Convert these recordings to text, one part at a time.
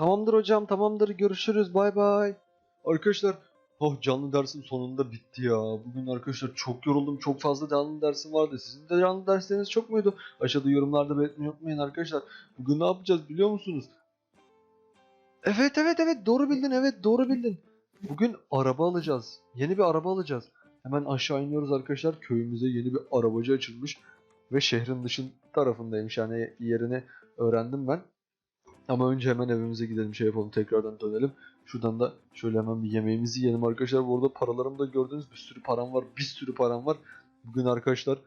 Tamamdır hocam tamamdır görüşürüz bay bay. Arkadaşlar oh canlı dersim sonunda bitti ya. Bugün arkadaşlar çok yoruldum. Çok fazla canlı dersim vardı. Sizin de canlı dersleriniz çok muydu? Aşağıda yorumlarda belirtmeyi unutmayın arkadaşlar. Bugün ne yapacağız biliyor musunuz? Evet evet evet doğru bildin evet doğru bildin. Bugün araba alacağız. Yeni bir araba alacağız. Hemen aşağı iniyoruz arkadaşlar. Köyümüze yeni bir arabacı açılmış. Ve şehrin dışın tarafındaymış. Yani yerini öğrendim ben. Ama önce hemen evimize gidelim şey yapalım tekrardan dönelim. Şuradan da şöyle hemen bir yemeğimizi yiyelim arkadaşlar. Bu arada paralarımı da gördünüz bir sürü param var. Bir sürü param var. Bugün arkadaşlar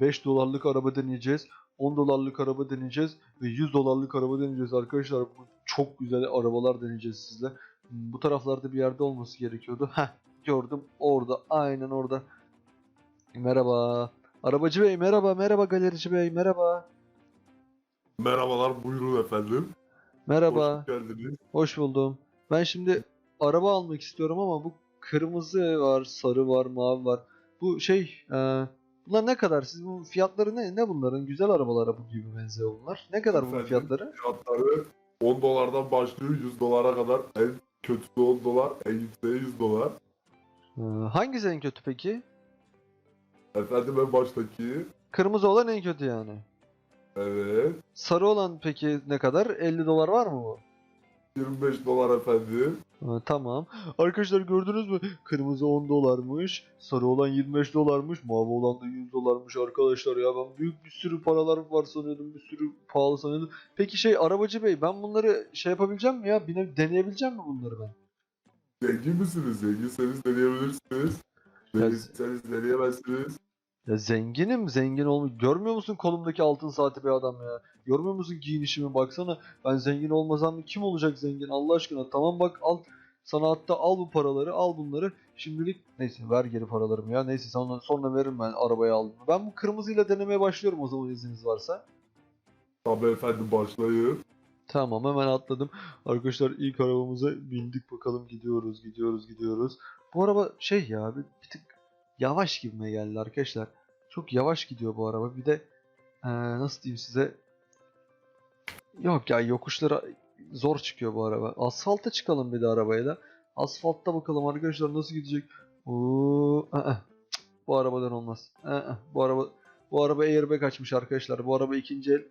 5 dolarlık araba deneyeceğiz. 10 dolarlık araba deneyeceğiz. Ve 100 dolarlık araba deneyeceğiz arkadaşlar. Bu çok güzel arabalar deneyeceğiz sizle. Bu taraflarda bir yerde olması gerekiyordu. Heh gördüm orada aynen orada. Merhaba. Arabacı bey merhaba merhaba galerici bey merhaba. Merhabalar buyurun efendim. Merhaba. Hoş geldiniz. Hoş buldum. Ben şimdi araba almak istiyorum ama bu kırmızı var, sarı var, mavi var. Bu şey, e, bunlar ne kadar? Siz bu fiyatları ne? Ne bunların? Güzel arabalara bu gibi benziyor bunlar. Ne kadar bunun Efendim? fiyatları? Fiyatları 10 dolardan başlıyor 100 dolara kadar. En kötüsü 10 dolar, en yükseği 100 dolar. E, hangisi en kötü peki? Efendim en baştaki. Kırmızı olan en kötü yani. Evet. Sarı olan peki ne kadar? 50 dolar var mı bu? 25 dolar efendim. Ha, tamam. Arkadaşlar gördünüz mü? Kırmızı 10 dolarmış. Sarı olan 25 dolarmış. Mavi olan da 100 dolarmış arkadaşlar ya. Ben büyük bir sürü paralar var sanıyordum. Bir sürü pahalı sanıyordum. Peki şey arabacı bey ben bunları şey yapabileceğim mi ya? Bine, deneyebileceğim mi bunları ben? Zengin misiniz? Zenginseniz deneyebilirsiniz. Zenginseniz deneyemezsiniz. Ya zenginim zengin olmuş. Görmüyor musun kolumdaki altın saati be adam ya? Görmüyor musun giyinişimi baksana. Ben zengin olmasam kim olacak zengin Allah aşkına. Tamam bak al sana hatta al bu paraları al bunları. Şimdilik neyse ver geri paralarımı ya. Neyse sonra, sonra veririm ben arabayı aldım. Ben bu kırmızıyla denemeye başlıyorum o zaman izniniz varsa. Tabii efendim başlayın. Tamam hemen atladım. Arkadaşlar ilk arabamıza bindik bakalım gidiyoruz gidiyoruz gidiyoruz. Bu araba şey ya bir, bir tık yavaş gibime geldi arkadaşlar. Çok yavaş gidiyor bu araba. Bir de eee, nasıl diyeyim size yok ya yokuşlara zor çıkıyor bu araba. Asfalta çıkalım bir de arabayla. Asfaltta bakalım arkadaşlar nasıl gidecek. Oo, ı-ı. Cık, bu arabadan olmaz. I-ı. Bu araba bu araba airbag açmış arkadaşlar. Bu araba ikinci el.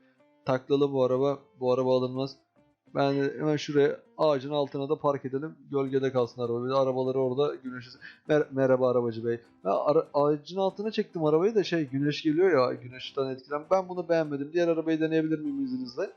Taklalı bu araba. Bu araba alınmaz. Ben de hemen şuraya ağacın altına da park edelim. Gölgede kalsın araba. Bir de arabaları orada güneş... Mer- merhaba arabacı bey. Ben ara- ağacın altına çektim arabayı da şey güneş geliyor ya güneşten etkilen. Ben bunu beğenmedim. Diğer arabayı deneyebilir miyim izninizle?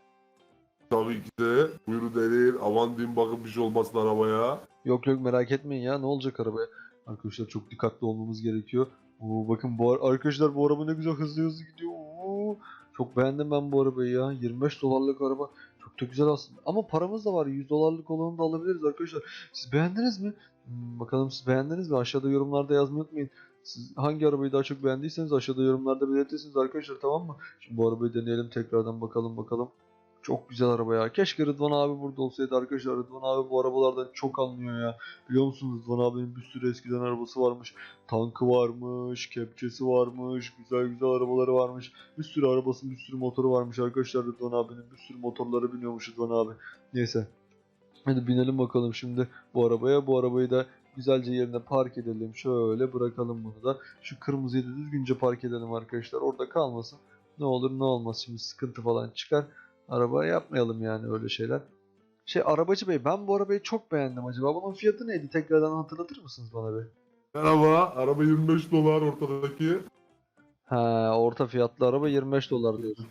Tabii ki de buyurun deneyin. Aman diyeyim bakın bir şey olmasın arabaya. Yok yok merak etmeyin ya ne olacak arabaya. Arkadaşlar çok dikkatli olmamız gerekiyor. Oo, bakın bu ar- arkadaşlar bu araba ne güzel hızlı hızlı gidiyor. Oo, çok beğendim ben bu arabayı ya. 25 dolarlık araba. Çok da güzel aslında. Ama paramız da var. 100 dolarlık olanı da alabiliriz arkadaşlar. Siz beğendiniz mi? Hmm, bakalım siz beğendiniz mi? Aşağıda yorumlarda yazmayı unutmayın. Siz hangi arabayı daha çok beğendiyseniz aşağıda yorumlarda belirtirsiniz arkadaşlar tamam mı? Şimdi bu arabayı deneyelim tekrardan bakalım bakalım. Çok güzel araba ya. Keşke Rıdvan abi burada olsaydı arkadaşlar. Rıdvan abi bu arabalardan çok anlıyor ya. Biliyor musunuz Rıdvan abinin bir sürü eskiden arabası varmış. Tankı varmış, kepçesi varmış, güzel güzel arabaları varmış. Bir sürü arabası, bir sürü motoru varmış arkadaşlar Rıdvan abinin. Bir sürü motorları biniyormuş Rıdvan abi. Neyse. Hadi binelim bakalım şimdi bu arabaya. Bu arabayı da güzelce yerine park edelim. Şöyle bırakalım bunu da. Şu kırmızıyı da düzgünce park edelim arkadaşlar. Orada kalmasın. Ne olur ne olmaz şimdi sıkıntı falan çıkar. Araba yapmayalım yani öyle şeyler. Şey arabacı bey ben bu arabayı çok beğendim acaba. Bunun fiyatı neydi? Tekrardan hatırlatır mısınız bana bir? Merhaba. Araba 25 dolar ortadaki. Ha, orta fiyatlı araba 25 dolar diyorsun.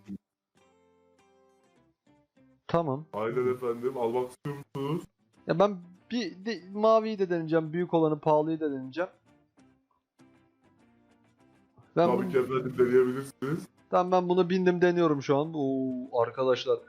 Tamam. Aynen efendim. Almak istiyor musunuz? Ya ben bir de, maviyi de deneyeceğim. Büyük olanı pahalıyı da deneyeceğim. Ben Tabii bunu, ki efendim deneyebilirsiniz. tamam ben bunu bindim deniyorum şu an. Oo, arkadaşlar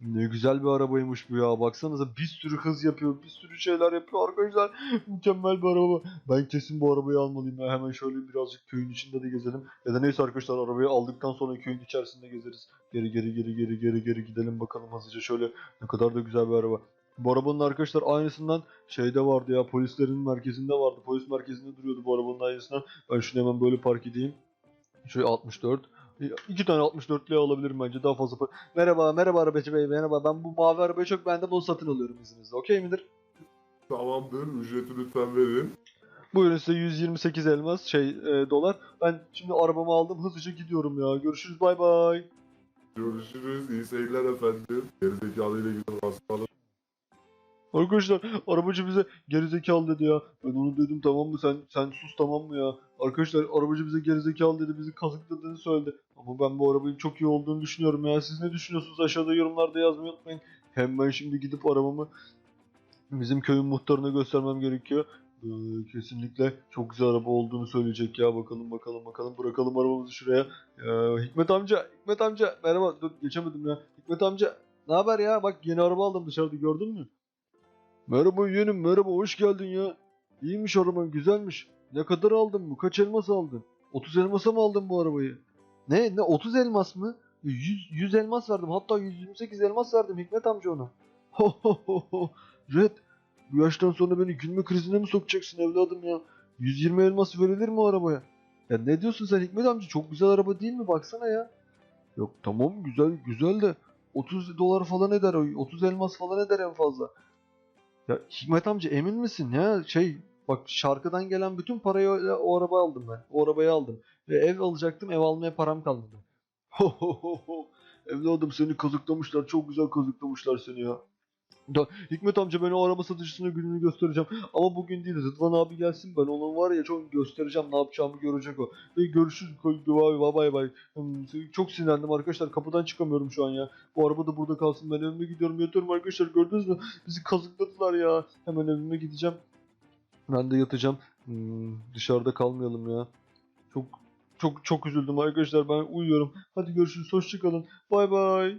ne güzel bir arabaymış bu ya. Baksanıza bir sürü hız yapıyor. Bir sürü şeyler yapıyor arkadaşlar. Mükemmel bir araba. Ben kesin bu arabayı almalıyım. Ya. Hemen şöyle birazcık köyün içinde de gezelim. Ya da neyse arkadaşlar arabayı aldıktan sonra köyün içerisinde gezeriz. Geri geri geri geri geri geri gidelim bakalım hızlıca şöyle. Ne kadar da güzel bir araba. Bu arabanın arkadaşlar aynısından şeyde vardı ya polislerin merkezinde vardı. Polis merkezinde duruyordu bu arabanın aynısından. Ben şunu hemen böyle park edeyim. Şöyle 64. E, İki tane 64'lüğe alabilirim bence daha fazla para. Merhaba, merhaba arabacı bey, merhaba. Ben bu mavi arabayı çok beğendim, bunu satın alıyorum izninizle. Okey midir? Tamamdır. Ücreti lütfen verin. Buyurun size 128 elmas, şey, e, dolar. Ben şimdi arabamı aldım, hızlıca gidiyorum ya. Görüşürüz, bay bay. Görüşürüz. İyi seyirler efendim. Gerizekalıyla gidin hastalık. Arkadaşlar arabacı bize gerizekalı dedi ya. Ben onu dedim tamam mı sen sen sus tamam mı ya. Arkadaşlar arabacı bize gerizekalı dedi bizi kazıkladığını söyledi. Ama ben bu arabanın çok iyi olduğunu düşünüyorum ya. Siz ne düşünüyorsunuz aşağıda yorumlarda yazmayı unutmayın. Hem ben şimdi gidip arabamı bizim köyün muhtarına göstermem gerekiyor. Ee, kesinlikle çok güzel araba olduğunu söyleyecek ya. Bakalım bakalım bakalım. Bırakalım arabamızı şuraya. Ee, Hikmet amca, Hikmet amca merhaba. Dur geçemedim ya. Hikmet amca ne haber ya? Bak yeni araba aldım dışarıda gördün mü? Merhaba yeğenim merhaba hoş geldin ya. İyiymiş araban güzelmiş. Ne kadar aldın bu? Kaç elmas aldın? 30 elmasa mı aldın bu arabayı? Ne ne 30 elmas mı? 100, 100 elmas verdim hatta 128 elmas verdim Hikmet amca ona. Ho ho ho. Red bu yaştan sonra beni gülme krizine mi sokacaksın evladım ya? 120 elmas verilir mi o arabaya? Ya ne diyorsun sen Hikmet amca çok güzel araba değil mi baksana ya. Yok tamam güzel güzel de 30 dolar falan eder o 30 elmas falan eder en fazla. Ya Hikmet amca emin misin ya? Şey bak şarkıdan gelen bütün parayı o, araba aldım ben. O arabayı aldım. Ve ev alacaktım ev almaya param kalmadı. Ho ho ho ho. Evladım seni kazıklamışlar. Çok güzel kazıklamışlar seni ya. Hikmet amca ben o araba satıcısına gününü göstereceğim. Ama bugün değil Rıdvan abi gelsin ben onun var ya çok göstereceğim ne yapacağımı görecek o. Ve görüşürüz. Bay bay bay. Çok sinirlendim arkadaşlar kapıdan çıkamıyorum şu an ya. Bu araba da burada kalsın ben evime gidiyorum yatıyorum arkadaşlar gördünüz mü? Bizi kazıkladılar ya. Hemen evime gideceğim. Ben de yatacağım. Hmm, dışarıda kalmayalım ya. Çok çok çok üzüldüm arkadaşlar. Ben uyuyorum. Hadi görüşürüz. Hoşçakalın. Bay bay.